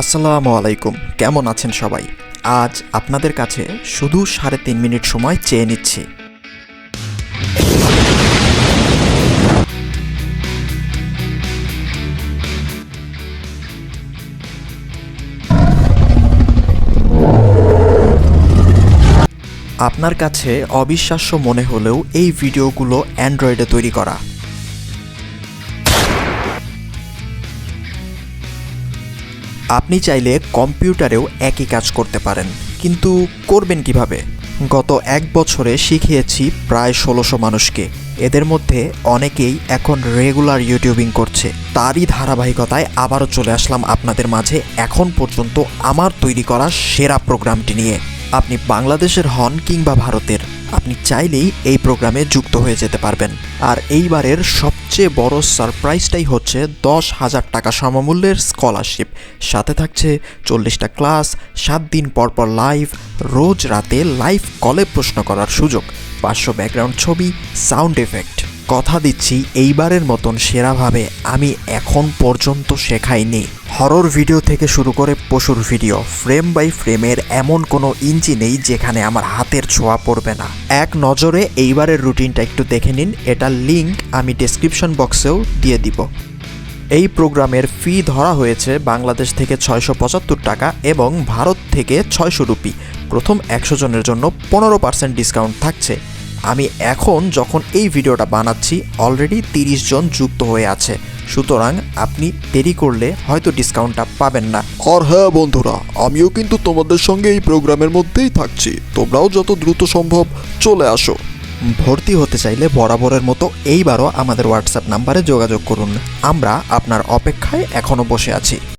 আসসালামু আলাইকুম। কেমন আছেন সবাই? আজ আপনাদের কাছে শুধু সাড়ে তিন মিনিট সময় চেয়ে নিচ্ছি। আপনার কাছে অবিশ্বাস্য মনে হলেও এই ভিডিওগুলো অ্যান্ড্রয়েডে তৈরি করা। আপনি চাইলে কম্পিউটারেও একই কাজ করতে পারেন। কিন্তু করবেন কীভাবে? গত এক বছরে শিখিয়েছি প্রায় ষোলোশো মানুষকে। এদের মধ্যে অনেকেই এখন রেগুলার ইউটিউবিং করছে। তারই ধারাবাহিকতায় আবারও চলে আসলাম আপনাদের মাঝে এখন পর্যন্ত আমার তৈরি করা সেরা প্রোগ্রামটি নিয়ে। আপনি বাংলাদেশের হন কিংবা ভারতের আপনি চাইলেই এই প্রোগ্রামে যুক্ত হয়ে যেতে পারবেন। আর এইবারের সবচেয়ে বড় সারপ্রাইজটাই হচ্ছে দশ হাজার টাকা সমমূল্যের স্কলারশিপ। সাথে থাকছে চল্লিশটা ক্লাস, সাত দিন পর পর লাইভ, রোজ রাতে লাইভ কলে প্রশ্ন করার সুযোগ পাঁচশো ব্যাকগ্রাউন্ড ছবি, সাউন্ড এফেক্ট। কথা দিচ্ছি এইবারের মতন সেরাভাবে, আমি এখন পর্যন্ত শেখাইনি। হরর ভিডিও থেকে শুরু করে পশুর ভিডিও, ফ্রেম বাই ফ্রেমের এমন কোনো ইঞ্চি নেই যেখানে আমার হাতের ছোঁয়া পড়বে না। এক নজরে এইবারের রুটিনটা একটু দেখে নিন। এটার লিংক আমি ডেসক্রিপশন বক্সেও দিয়ে দিব। এই প্রোগ্রামের ফি ধরা হয়েছে বাংলাদেশ থেকে ছয়শো পঁচাত্তর টাকা এবং ভারত থেকে ছয়শো রুপি। প্রথম একশো জনের জন্য পনেরো পার্সেন্ট ডিসকাউন্ট থাকছে। আমি এখন যখন এই ভিডিওটা বানাচ্ছি অলরেডি তিরিশ জন যুক্ত হয়ে আছে। সুতরাং আপনি দেরি করলে হয়তো ডিসকাউন্টটা পাবেন না। আর হ্যাঁ বন্ধুরা আমিও কিন্তু তোমাদের সঙ্গে এই প্রোগ্রামের মধ্যেই থাকছি। তোমরাও যত দ্রুত সম্ভব চলে আসো। ভর্তি হতে চাইলে বরাবরের মতো এইবারও আমাদের হোয়াটসঅ্যাপ নাম্বারে যোগাযোগ করুন। আমরা আপনার অপেক্ষায় এখনও বসে আছি।